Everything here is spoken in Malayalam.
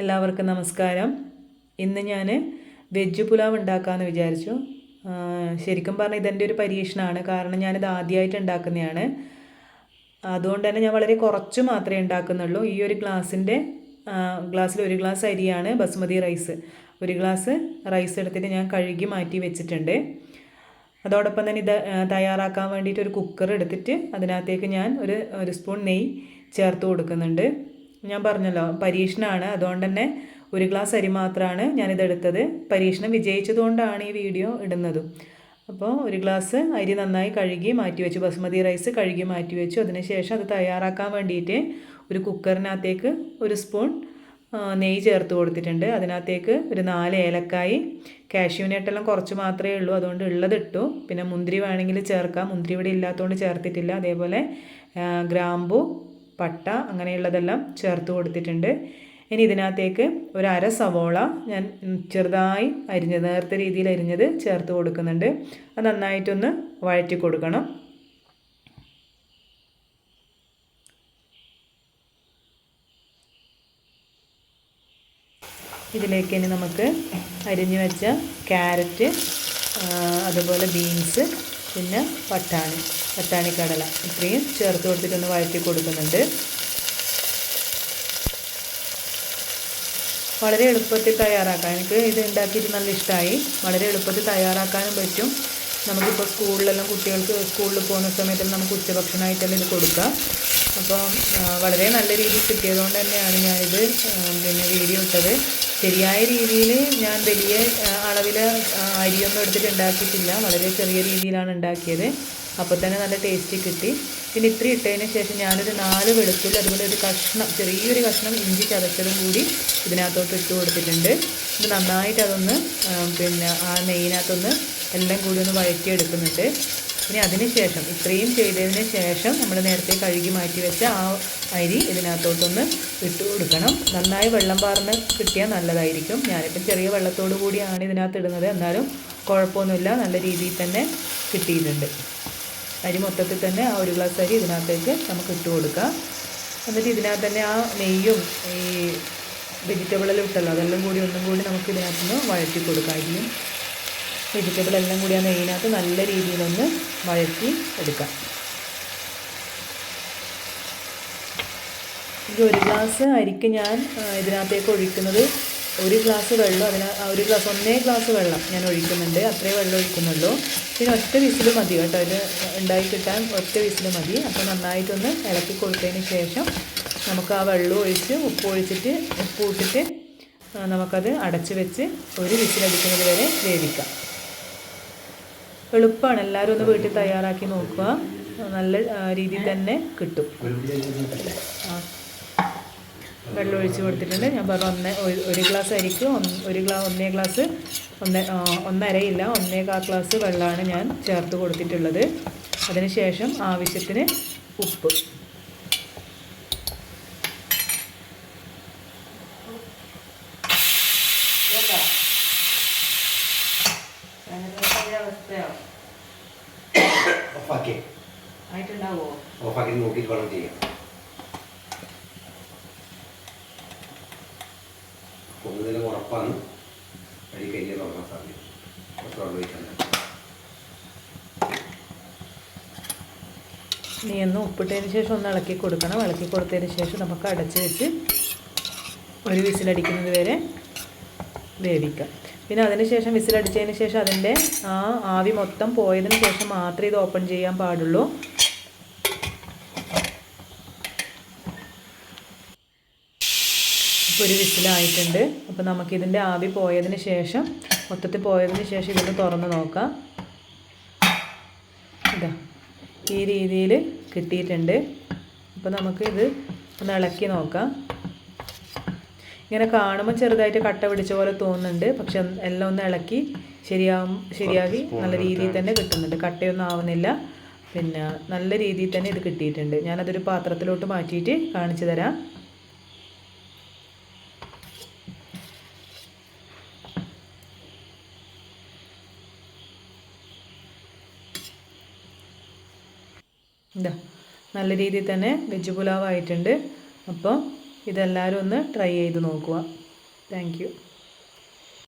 എല്ലാവർക്കും നമസ്കാരം. ഇന്ന് ഞാൻ വെജ് പുലാവ് ഉണ്ടാക്കാമെന്ന് വിചാരിച്ചു. ശരിക്കും പറഞ്ഞാൽ ഇതെന്റെ ഒരു പരീക്ഷണമാണ് കാരണം ഞാനിത് ആദ്യമായിട്ട് ഉണ്ടാക്കുന്നതാണ് അതുകൊണ്ട് തന്നെ ഞാൻ വളരെ കുറച്ച് മാത്രമേ ഉണ്ടാക്കുന്നുള്ളൂ. ഈ ഒരു ഗ്ലാസിന്റെ ഗ്ലാസ്സിൽ ഒരു ഗ്ലാസ് അരിയാണ് ബസുമതി റൈസ്. ഒരു ഗ്ലാസ് റൈസ് എടുത്തിട്ട് ഞാൻ കഴുകി മാറ്റി വെച്ചിട്ടുണ്ട്. അതോടൊപ്പം തന്നെ ഇത് തയ്യാറാക്കാൻ വേണ്ടിയിട്ട് ഒരു കുക്കർ എടുത്തിട്ട് അതിനകത്തേക്ക് ഞാൻ ഒരു ഒരു സ്പൂൺ നെയ്യ് ചേർത്ത് കൊടുക്കുന്നുണ്ട്. ഞാൻ പറഞ്ഞല്ലോ പരീക്ഷണമാണ് അതുകൊണ്ട് തന്നെ ഒരു ഗ്ലാസ് അരി മാത്രമാണ് ഞാനിതെടുത്തത്. പരീക്ഷണം വിജയിച്ചതുകൊണ്ടാണ് ഈ വീഡിയോ ഇടുന്നതും. അപ്പോൾ ഒരു ഗ്ലാസ് അരി നന്നായി കഴുകി മാറ്റി വെച്ചു ബസുമതി റൈസ് കഴുകി മാറ്റി വെച്ചു അതിനുശേഷം അത് തയ്യാറാക്കാൻ വേണ്ടിയിട്ട് ഒരു കുക്കറിനകത്തേക്ക് ഒരു സ്പൂൺ നെയ്യ് ചേർത്ത് കൊടുത്തിട്ടുണ്ട്. അതിനകത്തേക്ക് ഒരു നാല് ഏലക്കായി കാഷ്യൂനട്ടെല്ലാം കുറച്ച് മാത്രമേ ഉള്ളൂ. അതുകൊണ്ട് ഉള്ളതിട്ടു. പിന്നെ മുന്തിരി വേണമെങ്കിൽ ചേർക്കാം. മുന്തിരി ഇവിടെ ഇല്ലാത്തതുകൊണ്ട് ചേർത്തിട്ടില്ല. അതേപോലെ ഗ്രാമ്പു പട്ട അങ്ങനെയുള്ളതെല്ലാം ചേർത്ത് കൊടുത്തിട്ടുണ്ട്. ഇനി ഇതിനകത്തേക്ക് ഒരു അര സവോള ഞാൻ ചെറുതായി അരിഞ്ഞ് നേർത്ത രീതിയിൽ അരിഞ്ഞത് ചേർത്ത് കൊടുക്കുന്നുണ്ട്. അത് നന്നായിട്ടൊന്ന് വഴറ്റി കൊടുക്കണം. ഇതിലേക്ക് ഇനി നമുക്ക് അരിഞ്ഞു വെച്ച ക്യാരറ്റ് അതുപോലെ ബീൻസ് പിന്നെ പട്ടാണി പട്ടാണി കടല. ഇത്രയും ചേർത്ത് കൊടുത്തിട്ടൊന്ന് വഴറ്റി കൊടുക്കുന്നുണ്ട്. വളരെ എളുപ്പത്തിൽ തയ്യാറാക്കാം. എനിക്ക് ഇത് ഉണ്ടാക്കിയിട്ട് നല്ല ഇഷ്ടമായി. വളരെ എളുപ്പത്തിൽ തയ്യാറാക്കാനും പറ്റും. നമുക്കിപ്പോൾ സ്കൂളിലെല്ലാം കുട്ടികൾക്ക് സ്കൂളിൽ പോകുന്ന സമയത്തെല്ലാം നമുക്ക് ഉച്ചഭക്ഷണമായിട്ടെല്ലാം ഇത് കൊടുക്കാം അപ്പോൾ വളരെ നല്ല രീതിയിൽ കിട്ടിയതുകൊണ്ട് തന്നെയാണ് ഞാനിത് പിന്നെ വീഡിയോ ഇട്ടത്. ശരിയായ രീതിയിൽ ഞാൻ വലിയ അളവിൽ അരിയൊന്നും എടുത്തിട്ട് ഉണ്ടാക്കിയിട്ടില്ല വളരെ ചെറിയ രീതിയിലാണ് ഉണ്ടാക്കിയത്. അപ്പോൾ തന്നെ നല്ല ടേസ്റ്റ് കിട്ടി. പിന്നെ ഇത്ര ഇട്ടതിന് ശേഷം ഞാനൊരു നാല് വെളുത്തുള്ളി അതുപോലെ ഒരു കഷ്ണം ചെറിയൊരു കഷ്ണം ഇഞ്ചി ചതച്ചതും കൂടി ഇതിനകത്തോട്ട് ഇട്ട് കൊടുത്തിട്ടുണ്ട്. ഇത് നന്നായിട്ട് അതൊന്ന് പിന്നെ ആ നെയ്യിനകത്തൊന്ന് എല്ലാം കൂടി ഒന്ന് വഴറ്റിയെടുക്കുന്നുണ്ട്. ഇനി അതിന് ശേഷം ഇത്രയും ചെയ്തതിന് ശേഷം നമ്മൾ നേരത്തെ കഴുകി മാറ്റി വെച്ച ആ അരി ഇതിനകത്തോട്ടൊന്ന് ഇട്ട് കൊടുക്കണം. നന്നായി വെള്ളം പാർന്ന് കിട്ടിയാൽ നല്ലതായിരിക്കും. ഞാനിപ്പം ചെറിയ വെള്ളത്തോടു കൂടിയാണ് ഇതിനകത്ത് ഇടുന്നത്. എന്നാലും കുഴപ്പമൊന്നുമില്ല. നല്ല രീതിയിൽ തന്നെ കിട്ടിയിട്ടുണ്ട്. അരി മൊത്തത്തിൽ തന്നെ ആ ഒരു ഗ്ലാസ് അരി ഇതിനകത്തേക്ക് നമുക്ക് ഇട്ട് കൊടുക്കാം. എന്നിട്ട് ഇതിനകത്ത് തന്നെ ആ നെയ്യും ഈ വെജിറ്റബിളെല്ലാം ഇട്ടല്ലോ അതെല്ലാം കൂടി ഒന്നും കൂടി നമുക്ക് ഇതിനകത്തുനിന്ന് വഴറ്റി കൊടുക്കാം. അരിയും വെജിറ്റബിൾ എല്ലാം കൂടി ആ നെയ്യിനകത്ത് നല്ല രീതിയിലൊന്ന് വഴറ്റി എടുക്കാം. ഇത് ഒരു ഗ്ലാസ് അരിക്ക് ഞാൻ ഇതിനകത്തേക്ക് ഒഴിക്കുന്നത് ഒരു ഗ്ലാസ് വെള്ളം അതിന് ഒരു ഗ്ലാസ് ഒന്നേ ഗ്ലാസ് വെള്ളം ഞാൻ ഒഴിക്കുന്നുണ്ട്. അത്രേ വെള്ളം ഒഴിക്കുന്നുള്ളൂ. പിന്നെ ഒറ്റ വിസിൽ മതി കേട്ടോ. ഇത് ഉണ്ടായി കിട്ടാൻ ഒറ്റ വിസിൽ മതി. അപ്പോൾ നന്നായിട്ടൊന്ന് ഇളക്കി കൊടുത്തതിന് ശേഷം നമുക്ക് ആ വെള്ളം ഒഴിച്ച് ഉപ്പ് ഒഴിച്ചിട്ട് ഉപ്പ് ഇട്ടിട്ട് നമുക്കത് അടച്ച് വെച്ച് ഒരു വിസിലടിക്കുന്നത് വരെ വേവിക്കാം. എളുപ്പമാണ് എല്ലാവരും ഒന്ന് വീട്ടിൽ തയ്യാറാക്കി നോക്കുക. നല്ല രീതിയിൽ തന്നെ കിട്ടും. വെള്ളം ഒഴിച്ച് കൊടുത്തിട്ടുണ്ട്. ഞാൻ പറഞ്ഞു ഒന്ന് ഒരു- ഗ്ലാസ് അരിക്ക് ഒരു ഗ്ലാ ഒന്നേ ഗ്ലാസ് ഒന്ന് ഒന്നരയില്ല. ഒന്നേ കാ ഗ്ലാസ് വെള്ളമാണ് ഞാൻ ചേർത്ത് കൊടുത്തിട്ടുള്ളത്. അതിനുശേഷം ആവശ്യത്തിന് ഉപ്പ്. ഓഫാക്കി. ആയിട്ടുണ്ടാവോ? ഓഫാക്കി നോക്കിയിട്ട് വേണം ചെയ്യാം ഒന്നുതന്നെ ഉറപ്പാണ്. അടി കരിയ തുറക്കാൻ സാധ്യത കുറച്ച് വെള്ളം ഒഴിക്കാൻ നീ ഒന്ന് ഉപ്പിട്ടതിന് ശേഷം ഒന്ന് ഇളക്കി കൊടുക്കണം. ഇളക്കി കൊടുത്തതിന് ശേഷം നമുക്ക് അടച്ച് വെച്ച് ഒരു വിസിലടിക്കുന്നത് വരെ വേവിക്കാം. പിന്നെ അതിനുശേഷം വിസിലടിച്ചതിന് ശേഷം അതിന്റെ ആ ആവി മൊത്തം പോയതിന് ശേഷം മാത്രമേ ഇത് ഓപ്പൺ ചെയ്യാൻ പാടുള്ളൂ. ഇപ്പോൾ ഒരു വിസിലായിട്ടുണ്ട്. അപ്പോൾ നമുക്കിതിന്റെ ആവി പോയതിന് ശേഷം മൊത്തത്തിൽ പോയതിന് ശേഷം ഇതൊന്ന് തുറന്ന് നോക്കാം. ഇതാ ഈ രീതിയിൽ കിട്ടിയിട്ടുണ്ട്. അപ്പോൾ നമുക്ക് ഇത് ഒന്ന് ഇളക്കി നോക്കാം. ഇങ്ങനെ കാണുമ്പോൾ ചെറുതായിട്ട് കട്ട പിടിച്ച പോലെ തോന്നുന്നുണ്ട്. പക്ഷെ എല്ലാം ഒന്ന് ഇളക്കി ശരിയാവും ശരിയാക്കി നല്ല രീതിയിൽ തന്നെ കിട്ടുന്നുണ്ട്. കട്ടയൊന്നും ആവുന്നില്ല. പിന്നെ നല്ല രീതിയിൽ തന്നെ ഇത് കിട്ടിയിട്ടുണ്ട്. ഞാനതൊരു പാത്രത്തിലോട്ട് മാറ്റിയിട്ട് കാണിച്ചു തരാം. ഇതാ നല്ല രീതിയിൽ തന്നെ വെജ് പുലാവ് ആയിട്ടുണ്ട് അപ്പോൾ ഇതെല്ലാവരും ഒന്ന് ട്രൈ ചെയ്ത് നോക്കുക. താങ്ക്